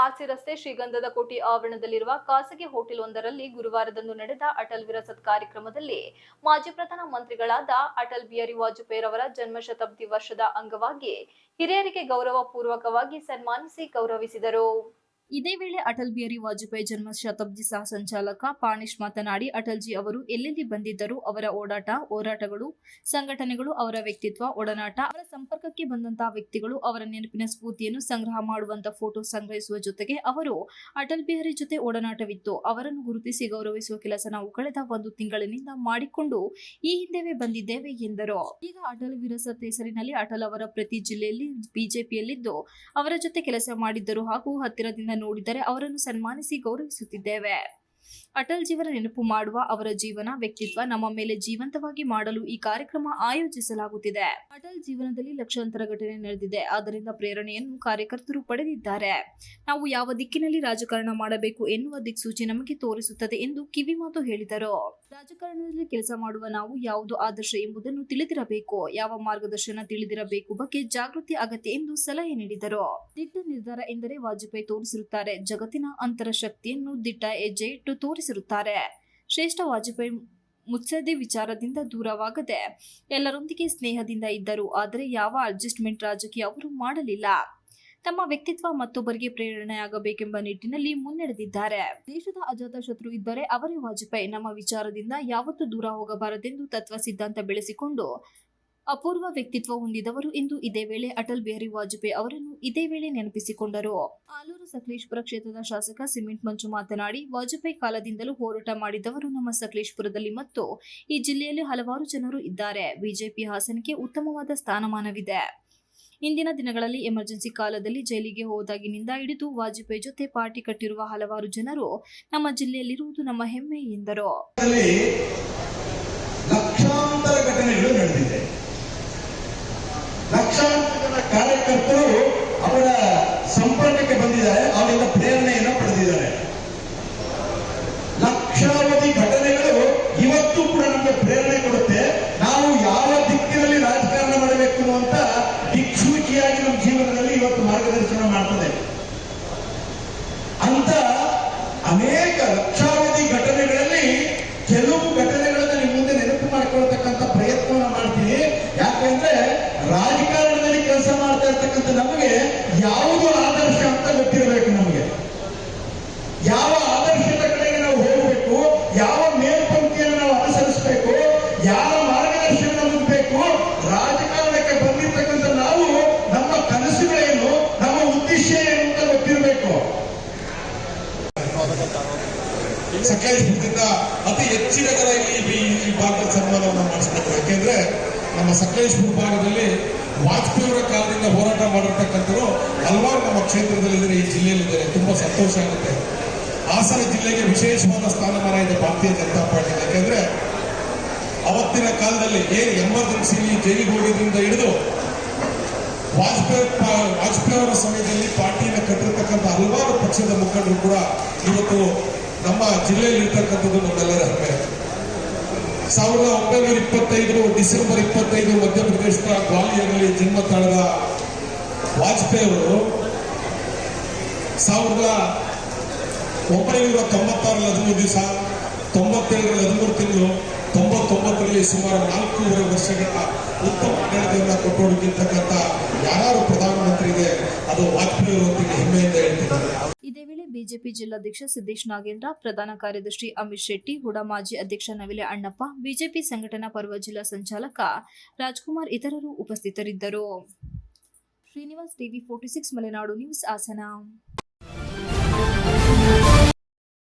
RC ರಸ್ತೆ ಶ್ರೀಗಂಧದ ಕೋಟಿ ಆವರಣದಲ್ಲಿರುವ ಖಾಸಗಿ ಹೋಟೆಲ್ ಒಂದರಲ್ಲಿ ಗುರುವಾರದಂದು ನಡೆದ ಅಟಲ್ ವಿರಸತ್ ಕಾರ್ಯಕ್ರಮದಲ್ಲಿ ಮಾಜಿ ಪ್ರಧಾನ ಮಂತ್ರಿಗಳಾದ ಅಟಲ್ ಬಿಹಾರಿ ವಾಜಪೇಯಿ ಅವರ ಜನ್ಮ ಶತಾಬ್ದಿ ವರ್ಷದ ಅಂಗವಾಗಿ ಹಿರಿಯರಿಗೆ ಗೌರವ ಪೂರ್ವಕವಾಗಿ ಸನ್ಮಾನಿಸಿ ಗೌರವಿಸಿದರು. ಇದೇ ವೇಳೆ ಅಟಲ್ ಬಿಹಾರಿ ವಾಜಪೇಯಿ ಜನ್ಮ ಶತಾಬ್ದಿ ಸಹ ಸಂಚಾಲಕ ಪಾಣಿಶ್ ಮಾತನಾಡಿ, ಅಟಲ್ಜಿ ಅವರು ಎಲ್ಲೆಲ್ಲಿ ಬಂದಿದ್ದರು ಅವರ ಓಡಾಟ, ಹೋರಾಟಗಳು, ಸಂಘಟನೆಗಳು ಅವರ ವ್ಯಕ್ತಿತ್ವ, ಒಡನಾಟ, ಅವರ ಸಂಪರ್ಕಕ್ಕೆ ಬಂದಂತಹ ವ್ಯಕ್ತಿಗಳು ಅವರ ನೆನಪಿನ ಸ್ಫೂರ್ತಿಯನ್ನು ಸಂಗ್ರಹ ಮಾಡುವಂತಹ ಫೋಟೋ ಸಂಗ್ರಹಿಸುವ ಜೊತೆಗೆ ಅವರು ಅಟಲ್ ಬಿಹಾರಿ ಜೊತೆ ಒಡನಾಟವಿತ್ತು. ಅವರನ್ನು ಗುರುತಿಸಿ ಗೌರವಿಸುವ ಕೆಲಸ ನಾವು ಕಳೆದ ಒಂದು ತಿಂಗಳಿನಿಂದ ಮಾಡಿಕೊಂಡು ಈ ಹಿಂದೆವೇ ಬಂದಿದ್ದೇವೆ ಎಂದರು. ಈಗ ಅಟಲ್ ವಿರಸತ್ ಹೆಸರಿನಲ್ಲಿ ಅಟಲ್ ಅವರ ಪ್ರತಿ ಜಿಲ್ಲೆಯಲ್ಲಿ, ಬಿಜೆಪಿಯಲ್ಲಿದ್ದು ಅವರ ಜೊತೆ ಕೆಲಸ ಮಾಡಿದ್ದರು ಹಾಗೂ ಹತ್ತಿರದಿಂದ ನೋಡಿದರೆ ಅವರನ್ನು ಸನ್ಮಾನಿಸಿ ಗೌರವಿಸುತ್ತಿದ್ದೇವೆ. ಅಟಲ್ ಜೀವನ ನೆನಪು ಮಾಡುವ ಅವರ ಜೀವನ ವ್ಯಕ್ತಿತ್ವ ನಮ್ಮ ಮೇಲೆ ಜೀವಂತವಾಗಿ ಮಾಡಲು ಈ ಕಾರ್ಯಕ್ರಮ ಆಯೋಜಿಸಲಾಗುತ್ತಿದೆ. ಅಟಲ್ ಜೀವನದಲ್ಲಿ ಲಕ್ಷಾಂತರ ಘಟನೆ ನಡೆದಿದೆ. ಆದ್ದರಿಂದ ಪ್ರೇರಣೆಯನ್ನು ಕಾರ್ಯಕರ್ತರು ಪಡೆದಿದ್ದಾರೆ. ನಾವು ಯಾವ ದಿಕ್ಕಿನಲ್ಲಿ ರಾಜಕಾರಣ ಮಾಡಬೇಕು ಎನ್ನುವ ದಿಕ್ಸೂಚಿ ನಮಗೆ ತೋರಿಸುತ್ತದೆ ಎಂದು ಕಿವಿಮಾತು ಹೇಳಿದರು. ರಾಜಕಾರಣದಲ್ಲಿ ಕೆಲಸ ಮಾಡುವ ನಾವು ಯಾವುದು ಆದರ್ಶ ಎಂಬುದನ್ನು ತಿಳಿದಿರಬೇಕು. ಯಾವ ಮಾರ್ಗದರ್ಶನ ತಿಳಿದಿರಬೇಕು ಬಗ್ಗೆ ಜಾಗೃತಿ ಅಗತ್ಯ ಎಂದು ಸಲಹೆ ನೀಡಿದರು. ದಿಟ್ಟ ನಿರ್ಧಾರ ಎಂದರೆ ವಾಜಪೇಯಿ ತೋರಿಸಿರುತ್ತಾರೆ, ಜಗತ್ತಿನ ಅಂತರ ಶಕ್ತಿಯನ್ನು ದಿಟ್ಟ ಹೆಜ್ಜೆ ಇಟ್ಟು ತೋರಿಸಿರುತ್ತಾರೆ. ಶ್ರೇಷ್ಠ ವಾಜಪೇಯಿ ಮುತ್ಸದ್ದಿ ವಿಚಾರದಿಂದ ದೂರವಾಗದೆ ಎಲ್ಲರೊಂದಿಗೆ ಸ್ನೇಹದಿಂದ ಇದ್ದರು. ಆದರೆ ಯಾವ ಅಡ್ಜಸ್ಟ್ಮೆಂಟ್ ರಾಜಕೀಯ ಅವರು ಮಾಡಲಿಲ್ಲ. ತಮ್ಮ ವ್ಯಕ್ತಿತ್ವ ಮತ್ತೊಬ್ಬರಿಗೆ ಪ್ರೇರಣೆಯಾಗಬೇಕೆಂಬ ನಿಟ್ಟಿನಲ್ಲಿ ಮುನ್ನಡೆದಿದ್ದಾರೆ. ದೇಶದ ಅಜಾತ ಶತ್ರು ಇದ್ದರೆ ಅವರೇ ವಾಜಪೇಯಿ. ನಮ್ಮ ವಿಚಾರದಿಂದ ಯಾವತ್ತೂ ದೂರ ಹೋಗಬಾರದೆಂದು ತತ್ವ ಸಿದ್ಧಾಂತ ಬೆಳೆಸಿಕೊಂಡು ಅಪೂರ್ವ ವ್ಯಕ್ತಿತ್ವ ಹೊಂದಿದವರು ಎಂದು ಇದೇ ವೇಳೆ ಅಟಲ್ ಬಿಹಾರಿ ವಾಜಪೇಯಿ ಅವರನ್ನು ಇದೇ ವೇಳೆ ನೆನಪಿಸಿಕೊಂಡರು. ಆಲೂರು ಸಕಲೇಶ್ಪುರ ಕ್ಷೇತ್ರದ ಶಾಸಕ ಸಿಮೆಂಟ್ ಮಂಜು ಮಾತನಾಡಿ, ವಾಜಪೇಯಿ ಕಾಲದಿಂದಲೂ ಹೋರಾಟ ಮಾಡಿದವರು ನಮ್ಮ ಸಕಲೇಶ್ಪುರದಲ್ಲಿ ಮತ್ತು ಈ ಜಿಲ್ಲೆಯಲ್ಲಿ ಹಲವಾರು ಜನರು ಇದ್ದಾರೆ. ಬಿಜೆಪಿ ಹಾಸನಕ್ಕೆ ಉತ್ತಮವಾದ ಸ್ಥಾನಮಾನವಿದೆ. ಇಂದಿನ ದಿನಗಳಲ್ಲಿ ಎಮರ್ಜೆನ್ಸಿ ಕಾಲದಲ್ಲಿ ಜೈಲಿಗೆ ಹೋದಾಗಿನಿಂದ ಹಿಡಿದು ವಾಜಪೇಯಿ ಜೊತೆ ಪಾರ್ಟಿ ಕಟ್ಟಿರುವ ಹಲವಾರು ಜನರು ನಮ್ಮ ಜಿಲ್ಲೆಯಲ್ಲಿರುವುದು ನಮ್ಮ ಹೆಮ್ಮೆ ಎಂದರು ದಲ್ಲಿ ಲಕ್ಷಾಂತರ ಘಟನೆಗಳು ನಡೆದಿದೆ ಲಕ್ಷಾಂತರ ಜನ ಕಾರ್ಯಕರ್ತರು ಅವರ ಸಂಪರ್ಕಕ್ಕೆ ಬಂದಿದ್ದಾರೆ ಅವರಿಂದ ಪ್ರೇರಣೆಯನ್ನು ಪಡೆದಿದ್ದಾರೆ ಲಕ್ಷಾವಧಿ ಘಟನೆಗಳು ಇವತ್ತು ಕೂಡ ನಮಗೆ ಪ್ರೇರಣೆ ಕೊಡುತ್ತೆ. ನಾವು ಯಾವ ದಿಕ್ಕಿನಲ್ಲಿ ರಾಜಕಾರಣ ಮಾಡಬೇಕು ಅಂತ ದಿಕ್ಸೂಚಿಯಾಗಿ ನಮ್ಮ ಜೀವನದಲ್ಲಿ ಇವತ್ತು ಮಾರ್ಗದರ್ಶನ ಮಾಡ್ತದೆ. ಅಂತ ಅನೇಕ ಲಕ್ಷಾವಧಿ ಘಟನೆಗಳಲ್ಲಿ ಕೆಲವು ಘಟನೆಗಳನ್ನ ನಿಮ್ಮ ಮುಂದೆ ನೆನಪು ಮಾಡ್ಕೊಳ್ತಕ್ಕಂಥ ಪ್ರಯತ್ನವನ್ನ ಮಾಡ್ತೀನಿ. ಯಾಕಂದ್ರೆ ರಾಜಕಾರಣದಲ್ಲಿ ಕೆಲಸ ಮಾಡ್ತಾ ಇರ್ತಕ್ಕಂಥ ನಮಗೆ ಯಾವುದು ಆದರ್ಶ ಅಂತ ಗೊತ್ತಿರಬೇಕು ನಮಗೆ ಯಾವ ಆದರ್ಶದ ಕಡೆಗೆ ನಾವು ಹೋಗಬೇಕು ಯಾವ ಮೇಲ್ಪಂಕ್ತಿಯನ್ನು ನಾವು ಅನುಸರಿಸಬೇಕು ಯಾವ ಮಾರ್ಗದರ್ಶನ ನಮಗೆ ಬೇಕು ರಾಜಕಾರಣಕ್ಕೆ ಬಂದಿರ್ತಕ್ಕಂಥ ನಾವು ನಮ್ಮ ಕನಸುಗಳೇನು ನಮ್ಮ ಉದ್ದೇಶ ಏನು ಅಂತ ಗೊತ್ತಿರಬೇಕು ಸಕಲೇಶ್ಪುರದಿಂದ ಅತಿ ಹೆಚ್ಚಿನ ಜನ ಇಲ್ಲಿ ಈ- ಭಾಗದ ಸನ್ಮಾನವನ್ನು ಮಾಡಿಸ್ಬೇಕು. ಯಾಕೆಂದ್ರೆ ನಮ್ಮ ಸಕಲೇಶ್ಪುರ ಭಾಗದಲ್ಲಿ ವಾಜಪೇಯಿಯವರ ಕಾಲದಿಂದ ಹೋರಾಟ ಮಾಡಿರ್ತಕ್ಕಂಥವ್ರು ಹಲವಾರು ನಮ್ಮ ಕ್ಷೇತ್ರದಲ್ಲಿ ಇದ್ದಾರೆ ಈ ಜಿಲ್ಲೆಯಲ್ಲಿದ್ದಾರೆ. ತುಂಬಾ ಸಂತೋಷ ಆಗುತ್ತೆ. ಹಾಸನ ಜಿಲ್ಲೆಗೆ ವಿಶೇಷವಾದ ಸ್ಥಾನಮಾನ ಇದೆ ಭಾರತೀಯ ಜನತಾ ಪಾರ್ಟಿ. ಯಾಕೆಂದ್ರೆ ಅವತ್ತಿನ ಕಾಲದಲ್ಲಿ ಏನು ಎಮರ್ಜೆನ್ಸಿ ಜೈಲಿಗೆ ಹಿಡಿದು ವಾಜಪೇಯಿ ವಾಜಪೇಯಿ ಅವರ ಸಮಯದಲ್ಲಿ ಪಾರ್ಟಿಯನ್ನು ಕಟ್ಟಿರ್ತಕ್ಕಂಥ ಹಲವಾರು ಪಕ್ಷದ ಮುಖಂಡರು ಕೂಡ ಇವತ್ತು ನಮ್ಮ ಜಿಲ್ಲೆಯಲ್ಲಿ ಇರ್ತಕ್ಕಂಥದ್ದು ನಮ್ಮೆಲ್ಲರ ಹೆಮ್ಮೆ ಸಾವಿರದ ಒಂಬೈನೂರ ಇಪ್ಪತ್ತೈದು, ಡಿಸೆಂಬರ್ ಇಪ್ಪತ್ತೈದು ಮಧ್ಯಪ್ರದೇಶದ ಗ್ವಾಲಿಯರ್ನಲ್ಲಿ ಜನ್ಮ ತಾಳದ ವಾಜಪೇಯಿ ಅವರು ಸಾವಿರದ ಒಂಬೈನೂರ ತೊಂಬತ್ತಾರಲ್ಲಿ ಹದಿಮೂರು ದಿವಸ, ತೊಂಬತ್ತೇಳರಲ್ಲಿ ಹದಿಮೂರು ತಿಂಗಳು, ತೊಂಬತ್ತೊಂಬತ್ತರಲ್ಲಿ ಸುಮಾರು ನಾಲ್ಕೂವರೆ ವರ್ಷಗಳ ಉತ್ತಮ ಆಡಳಿತವನ್ನು ಕೊಟ್ಟೋಡಕ್ಕಿರ್ತಕ್ಕಂಥ ಯಾರು ಪ್ರಧಾನಮಂತ್ರಿ ಇದೆ, ಅದು ವಾಜಪೇಯಿ ಅವರೊಂದಿಗೆ ಹೆಮ್ಮೆಯಿಂದ ಹೇಳ್ತಿದ್ದಾರೆ. ಬಿಜೆಪಿ ಜಿಲ್ಲಾಧ್ಯಕ್ಷ ಸಿದ್ದೇಶ್ ನಾಗೇಂದ್ರ, ಪ್ರಧಾನ ಕಾರ್ಯದರ್ಶಿ ಅಮಿತ್ ಶೆಟ್ಟಿ, ಹುಡ ಮಾಜಿ ಅಧ್ಯಕ್ಷ ನವಿಲೆ ಅಣ್ಣಪ್ಪ, ಬಿಜೆಪಿ ಸಂಘಟನಾ ಪರ್ವ ಜಿಲ್ಲಾ ಸಂಚಾಲಕ ರಾಜ್ಕುಮಾರ್ ಇತರರು ಉಪಸ್ಥಿತರಿದ್ದರು. Srinivas TV forty six Malenadu news Hassan.